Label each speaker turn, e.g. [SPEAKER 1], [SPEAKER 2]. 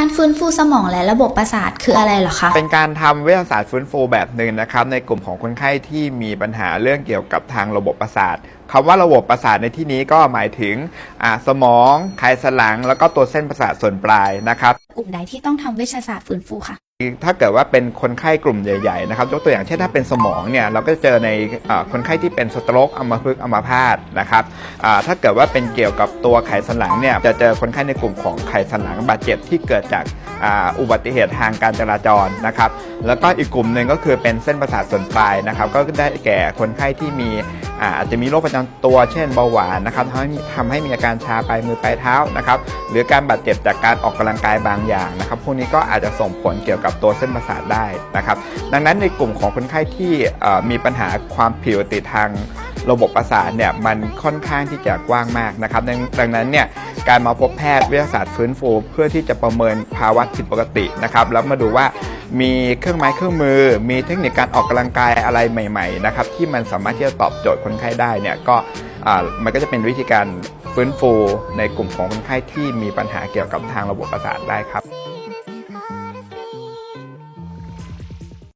[SPEAKER 1] การฟื้นฟูสมองและระบบประสาทคืออะไรเหรอคะ
[SPEAKER 2] เป็นการทำวิทยาศาสตร์ฟื้นฟูแบบหนึ่งนะครับในกลุ่มของคนไข้ที่มีปัญหาเรื่องเกี่ยวกับทางระบบประสาทคำว่าระบบประสาทในที่นี้ก็หมายถึงอ่าสมองไขสันหลัง แล้วก็ตัวเส้นประสาทส่วนปลายนะครับ
[SPEAKER 1] กลุ่มใดที่ต้องทำเวชศาสตร์ฟื้นฟูค่ะ
[SPEAKER 2] ถ้าเกิดว่าเป็นคนไข้กลุ่มใหญ่ๆนะครับยกตัวอย่างเช่นถ้าเป็นสมองเนี่ยเราก็จะเจอในอคนไข้ที่เป็นสโตรกอัมพฤกษ์อัมพาตนะครับถ้าเกิดว่าเป็นเกี่ยวกับตัวไขสันหลังเนี่ยจะเจอคนไข้ในกลุ่มของไขสันหลังบาดเจ็บที่เกิดจาก อุบัติเหตุทางการจราจรนะครับ แล้วก็อีกกลุ่มหนึ่งก็คือเป็นเส้นประสาทส่วนปลายนะครับ ก็ได้แก่คนไข้ที่มีอาจจะมีโรคประจำตัวเช่นเบาหวานนะครับทำให้มีทำให้มีอาการชาปลายมือปลายเท้านะครับ หรือการบาดเจ็บจากการออกกำลังกายบางอย่างนะครับ พวกนี้ก็อาจจะส่งผลเกี่ยวกับตัวเส้นประสาทได้นะครับ ดังนั้นในกลุ่มของคนไข้ที่มีปัญหาความผิดปกติทาง ระบบประสาทเนี่ยมันค่อนข้างที่จะกว้างมากนะครับดังนั้นเนี่ยการมาพบแพทย์วิทยาศาสตร์ฟื้นฟู เพื่อที่จะประเมินภาวะผิดปกตินะครับแล้วมาดูว่ามีเครื่องไม้เครื่องมือ มีเทคนิคการออกกำลังกายอะไรใหม่ๆนะครับที่มันสามารถที่จะตอบโจทย์คนไข้ได้เนี่ยก็มันก็จะเป็นวิธีการฟื้นฟูในกลุ่มของคนไข้ที่มีปัญหาเกี่ยวกับทางระบบประสาทได้ครับ